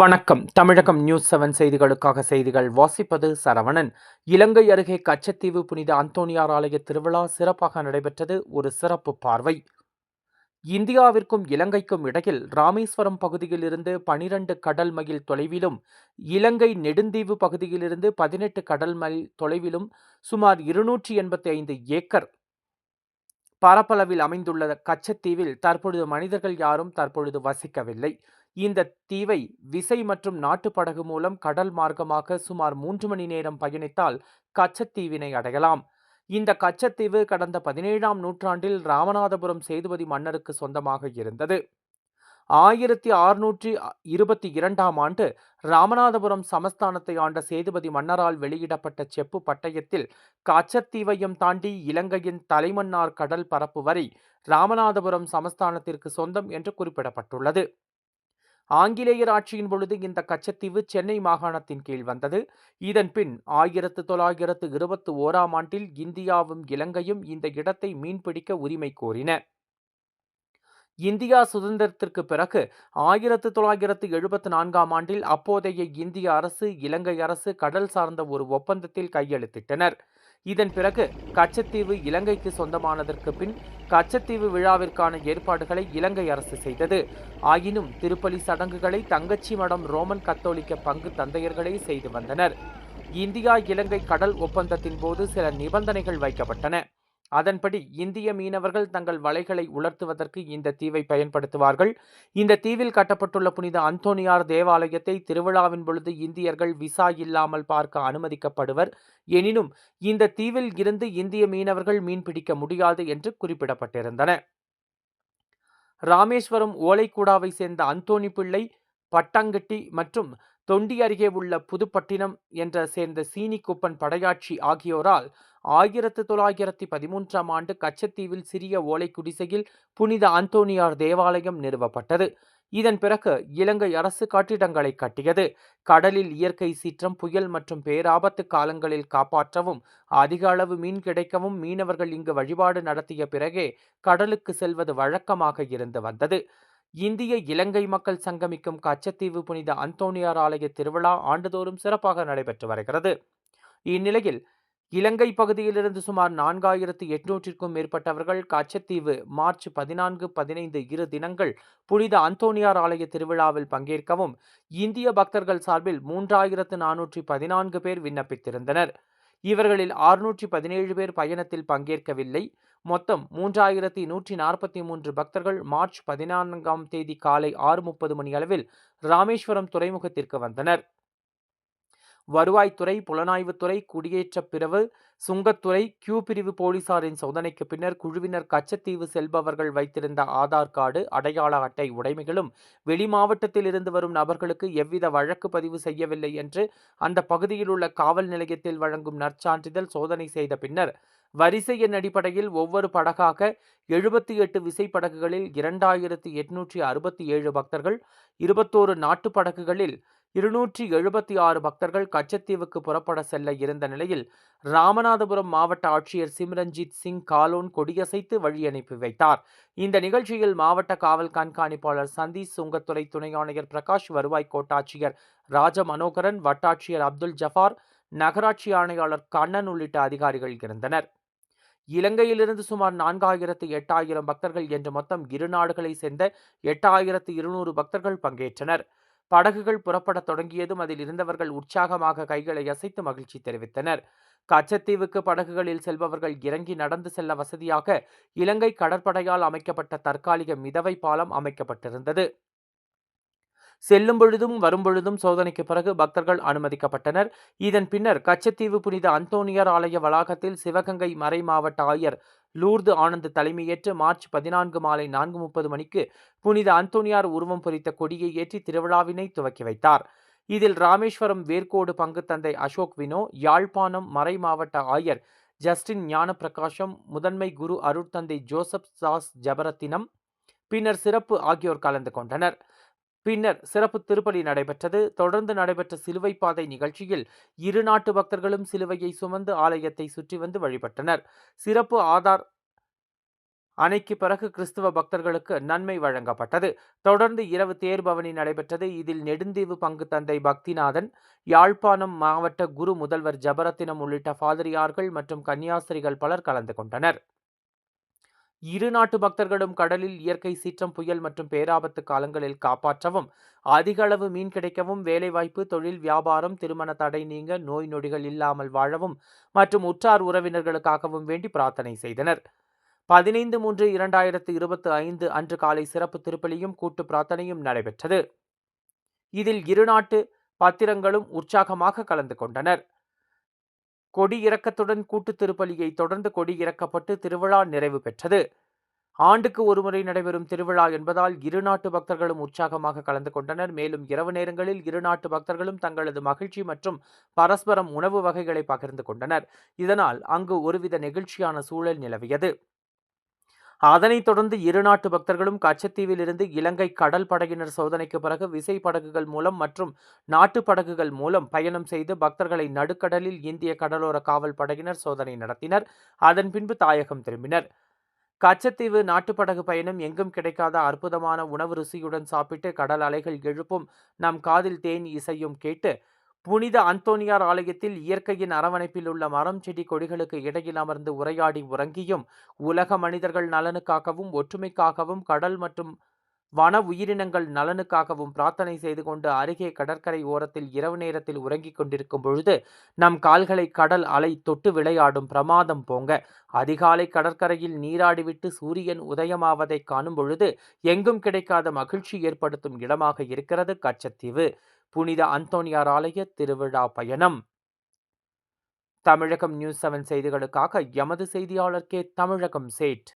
வணக்கம். தமிழகம் news seven செய்திகளுக்காக செய்திகள். வாசிப்பது சரவணன். இலங்கை அருகே கச்சத்தீவு புனித அந்தோனியார் ஆலய திருவிழா சிறப்பாக நடைபெற்றது. ஒரு சிறப்பு பார்வை. இந்தியாவிற்கும் இலங்கைக்கும் இடையில் ராமேஸ்வரம் பகுதியிலிருந்து பனிரண்டு கடல் மைல் தொலைவிலும் இலங்கை நெடுந்தீவு பகுதியிலிருந்து பதினெட்டு கடல் மைல் தொலைவிலும் சுமார் இருநூற்றி எண்பத்தி ஐந்து ஏக்கர் பரப்பளவில் அமைந்துள்ள கச்சத்தீவில் தற்பொழுது மனிதர்கள் யாரும் தற்பொழுது வசிக்கவில்லை. இந்த தீவை விசை மற்றும் நாட்டுப் படகு மூலம் கடல் மார்க்கமாக சுமார் மூன்று மணி நேரம் பயணித்தால் கச்சத்தீவினை அடையலாம். இந்த கச்சத்தீவு கடந்த பதினேழாம் நூற்றாண்டில் ராமநாதபுரம் சேதுபதி மன்னருக்கு சொந்தமாக இருந்தது. ஆயிரத்தி அறுநூற்றி இருபத்தி இரண்டாம் ஆண்டு ராமநாதபுரம் சமஸ்தானத்தை ஆண்ட சேதுபதி மன்னரால் வெளியிடப்பட்ட செப்பு பட்டயத்தில் கச்சத்தீவையும் தாண்டி இலங்கையின் தலைமன்னார் கடல் பரப்பு வரை ராமநாதபுரம் சமஸ்தானத்திற்கு சொந்தம் என்று குறிப்பிடப்பட்டுள்ளது. ஆங்கிலேயர் ஆட்சியின் பொழுது இந்த கச்சத்தீவு சென்னை மாகாணத்தின் கீழ் வந்தது. இதன் பின் ஆயிரத்து தொள்ளாயிரத்து இருபத்தி ஓராம் ஆண்டில் இந்தியாவும் இலங்கையும் இந்த இடத்தை மீன்பிடிக்க உரிமை கோரின. இந்தியா சுதந்திரத்திற்கு பிறகு ஆயிரத்து தொள்ளாயிரத்து எழுபத்தி நான்காம் ஆண்டில் அப்போதைய இந்திய அரசு இலங்கை அரசு கடல் சார்ந்த ஒரு ஒப்பந்தத்தில் கையெழுத்திட்டனர். இதன் பிறகு கச்சத்தீவு இலங்கைக்கு சொந்தமானதற்கு பின் கச்சத்தீவு விழாவிற்கான ஏற்பாடுகளை இலங்கை அரசு செய்தது. ஆயினும் திருப்பலி சடங்குகளை தங்கச்சி மடம் ரோமன் கத்தோலிக்க பங்கு தந்தையர்களே செய்து வந்தனர். இந்தியா இலங்கை கடல் ஒப்பந்தத்தின் போது சில நிபந்தனைகள் வைக்கப்பட்டன. அதன்படி இந்திய மீனவர்கள் தங்கள் வலைகளை உலர்த்துவதற்கு இந்த தீவை பயன்படுத்துவார்கள். இந்த தீவில் கட்டப்பட்டுள்ள புனித அந்தோனியார் தேவாலயத்தை திருவிழாவின் பொழுது இந்தியர்கள் விசா இல்லாமல் பார்க்க அனுமதிக்கப்படுவர். எனினும் இந்த தீவில் இருந்து இந்திய மீனவர்கள் மீன்பிடிக்க முடியாது என்று குறிப்பிடப்பட்டிருந்தன. ராமேஸ்வரம் ஓலைக்கூடாவை சேர்ந்த அந்தோணி பிள்ளை பட்டங்கட்டி மற்றும் தொண்டி அருகே உள்ள புதுப்பட்டினம் என்ற சேர்ந்த சீனிக்குப்பன் படையாட்சி ஆகியோரால் ஆயிரத்து தொள்ளாயிரத்தி பதிமூன்றாம் ஆண்டு கச்சத்தீவில் சிறிய ஓலை குடிசையில் புனித அந்தோனியார் தேவாலயம் நிறுவப்பட்டது. இதன் பிறகு இலங்கை அரசு கட்டிடங்களை கட்டியது. கடலில் இயற்கை சீற்றம் புயல் மற்றும் பேராபத்து காலங்களில் காப்பாற்றவும் அதிக அளவு மீன் கிடைக்கவும் மீனவர்கள் இங்கு வழிபாடு நடத்திய பிறகே கடலுக்கு செல்வது வழக்கமாக இருந்து வந்தது. இந்திய இலங்கை மக்கள் சங்கமிக்கும் கச்சத்தீவு புனித அந்தோனியார் ஆலய திருவிழா ஆண்டுதோறும் சிறப்பாக நடைபெற்று வருகிறது. இந்நிலையில் இலங்கை பகுதியிலிருந்து சுமார் நான்காயிரத்து எட்நூற்றிற்கும் மேற்பட்டவர்கள் கச்சத்தீவு மார்ச் பதினான்கு பதினைந்து இரு தினங்கள் புனித அந்தோனியார் ஆலய திருவிழாவில் பங்கேற்கவும் இந்திய பக்தர்கள் சார்பில் மூன்றாயிரத்து நானூற்றி பதினான்கு பேர் விண்ணப்பித்திருந்தனர். இவர்களில் ஆறுநூற்றி பதினேழு பேர் பயணத்தில் பங்கேற்கவில்லை. மொத்தம் மூன்றாயிரத்தி நூற்றி நாற்பத்தி மூன்று பக்தர்கள் மார்ச் பதினான்காம் தேதி காலை ஆறு முப்பது மணி அளவில் ராமேஸ்வரம் துறைமுகத்திற்கு வந்தனர். வருவாய்த்துறை புலனாய்வுத்துறை குடியேற்ற பிரிவு சுங்கத்துறை கியூ பிரிவு போலீசாரின் சோதனைக்கு பின்னர் குழுவினர் கச்சத்தீவு செல்பவர்கள் வைத்திருந்த ஆதார் கார்டு அடையாள அட்டை உடைமைகளும் வெளி மாவட்டத்தில் இருந்து வரும் நபர்களுக்கு எவ்வித வழக்கு பதிவு செய்யவில்லை என்று அந்த பகுதியில் உள்ள காவல் நிலையத்தில் வழங்கும் நற்சான்றிதழ் சோதனை செய்த பின்னர் வரிசை எண் அடிப்படையில் ஒவ்வொரு படகாக எழுபத்தி எட்டு விசைப்படகுகளில் இரண்டாயிரத்தி எட்நூற்றி அறுபத்தி ஏழு பக்தர்கள் இருபத்தோரு நாட்டு படகுகளில் இருநூற்றி எழுபத்தி ஆறு பக்தர்கள் கச்சத்தீவுக்கு புறப்பட செல்ல இருந்த நிலையில் ராமநாதபுரம் மாவட்ட ஆட்சியர் சிம்ரன்ஜித் சிங் காலோன் கொடியசைத்து வழி அனுப்பி வைத்தார். இந்த நிகழ்ச்சியில் மாவட்ட காவல் கண்காணிப்பாளர் சந்தீஷ் சுங்கத்துறை துணை ஆணையர் பிரகாஷ் வருவாய் கோட்டாட்சியர் ராஜ மனோகரன் வட்டாட்சியர் அப்துல் ஜஃபார் நகராட்சி ஆணையாளர் கண்ணன் உள்ளிட்ட அதிகாரிகள் இருந்தனர். இலங்கையிலிருந்து சுமார் நான்காயிரத்து எட்டாயிரம் பக்தர்கள் என்று மொத்தம் இரு நாடுகளை சேர்ந்த எட்டாயிரத்து இருநூறு பக்தர்கள் பங்கேற்றனர். படகுகள் புறப்படத் தொடங்கியதும் அதில் இருந்தவர்கள் உற்சாகமாக கைகளை அசைத்து மகிழ்ச்சி தெரிவித்தனர். கச்சத்தீவுக்கு படகுகளில் செல்பவர்கள் இறங்கி நடந்து செல்ல வசதியாக இலங்கை கடற்படையால் அமைக்கப்பட்ட தற்காலிக மிதவை பாலம் அமைக்கப்பட்டிருந்தது. செல்லும் பொழுதும் வரும் பொழுதும் சோதனைக்கு பிறகு பக்தர்கள் அனுமதிக்கப்பட்டனர். இதன் பின்னர் கச்சத்தீவு புனித அந்தோனியர் ஆலய வளாகத்தில் சிவகங்கை மறை மாவட்ட ஆயர் லூர்து ஆனந்த் தலைமையேற்று மார்ச் பதினான்கு மாலை நான்கு முப்பது மணிக்கு புனித அந்தோனியார் உருவம் பொறித்த கொடியை ஏற்றி திருவிழாவினை துவக்கி வைத்தார். இதில் ராமேஸ்வரம் வேர்க்கோடு பங்கு தந்தை அசோக் வினோ யாழ்ப்பாணம் மறை மாவட்ட ஆயர் ஜஸ்டின் ஞான பிரகாஷம் முதன்மை குரு அருட்தந்தை ஜோசப் சாஸ் ஜபரத்தினம் பின்னர் சிறப்பு ஆகியோர் கலந்து கொண்டனர். பின்னர் சிறப்பு திருப்பலி நடைபெற்றது. தொடர்ந்து நடைபெற்ற சிலுவை பாதை நிகழ்ச்சியில் இரு நாட்டு பக்தர்களும் சிலுவையை சுமந்து ஆலயத்தை சுற்றி வந்து வழிபட்டனர். சிறப்பு ஆதார் அணைக்கு பிறகு கிறிஸ்துவ பக்தர்களுக்கு நன்மை வழங்கப்பட்டது. தொடர்ந்து இரவு தேர்பவனி நடைபெற்றது. இதில் நெடுந்தீவு பங்கு தந்தை பக்திநாதன் யாழ்ப்பாணம் மாவட்ட குரு முதல்வர் ஜபரத்தினம் உள்ளிட்ட பாதிரியார்கள் மற்றும் கன்னியாஸ்திரிகள் பலர் கலந்து கொண்டனர். இரு நாட்டு பக்தர்களும் கடலில் இயற்கை சீற்றம் புயல் மற்றும் பேராபத்து காலங்களில் காப்பாற்றவும் அதிக அளவு மீன் கிடைக்கவும் வேலைவாய்ப்பு தொழில் வியாபாரம் திருமண தடை நீங்க நோய் நொடிகள் இல்லாமல் வாழவும் மற்றும் உற்றார் உறவினர்களுக்காகவும் வேண்டி பிரார்த்தனை செய்தனர். பதினைந்து மூன்று இரண்டாயிரத்து இருபத்தி ஐந்து அன்று காலை சிறப்பு திருப்பலியும் கூட்டு பிரார்த்தனையும் நடைபெற்றது. இதில் இருநாட்டு பத்திரங்களும் உற்சாகமாக கலந்து கொண்டனர். கொடி இறக்கத்துடன் கூட்டு திருப்பலியை தொடர்ந்து கொடி இறக்கப்பட்டு திருவிழா நிறைவு பெற்றது. ஆண்டுக்கு ஒருமுறை நடைபெறும் திருவிழா என்பதால் இரு நாட்டு பக்தர்களும் உற்சாகமாக கலந்து கொண்டனர். மேலும் இரவு நேரங்களில் இரு நாட்டு பக்தர்களும் தங்களது மகிழ்ச்சி மற்றும் பரஸ்பரம் உணவு வகைகளை பகிர்ந்து கொண்டனர். இதனால் அங்கு ஒருவித நெகிழ்ச்சியான சூழல் நிலவியது. அதனைத் தொடர்ந்து இரு நாட்டு பக்தர்களும் கச்சத்தீவில் இருந்து இலங்கை கடல் படையினர் சோதனைக்கு பிறகு விசை படகுகள் மூலம் மற்றும் நாட்டு படகுகள் மூலம் பயணம் செய்து பக்தர்களை நடுக்கடலில் இந்திய கடலோர காவல் படையினர் சோதனை நடத்தினர். அதன் பின்பு தாயகம் திரும்பினர். கச்சத்தீவு நாட்டுப்படகு பயணம் எங்கும் கிடைக்காத அற்புதமான உணவு ருசியுடன் சாப்பிட்டு கடல் அலைகள் எழுப்பும் நம் காதில் தேன் இசையும் கேட்டு புனித அந்தோனியார் ஆலயத்தில் இயற்கையின் அரவணைப்பில் உள்ள மரம் செடி கொடிகளுக்கு இடையில் அமர்ந்து உரையாடி உறங்கியும் உலக மனிதர்கள் நலனுக்காகவும் ஒற்றுமைக்காகவும் கடல் மற்றும் வன உயிரினங்கள் நலனுக்காகவும் பிரார்த்தனை செய்து கொண்டு அருகே கடற்கரை ஓரத்தில் இரவு நேரத்தில் உறங்கிக் கொண்டிருக்கும் பொழுது நம் கால்களை கடல் அலை தொட்டு விளையாடும் பிரமாதம் போங்க. அதிகாலை கடற்கரையில் நீராடிவிட்டு சூரியன் உதயமாவதை காணும் பொழுது எங்கும் கிடைக்காத மகிழ்ச்சி ஏற்படுத்தும் இடமாக இருக்கிறது கச்சத்தீவு. புனித அந்தோனியார் ஆலய திருவிழா பயணம். தமிழகம் நியூஸ் செவன் செய்திகளுக்காக எமது செய்தியாளர் கே. தமிழகம் சேட்.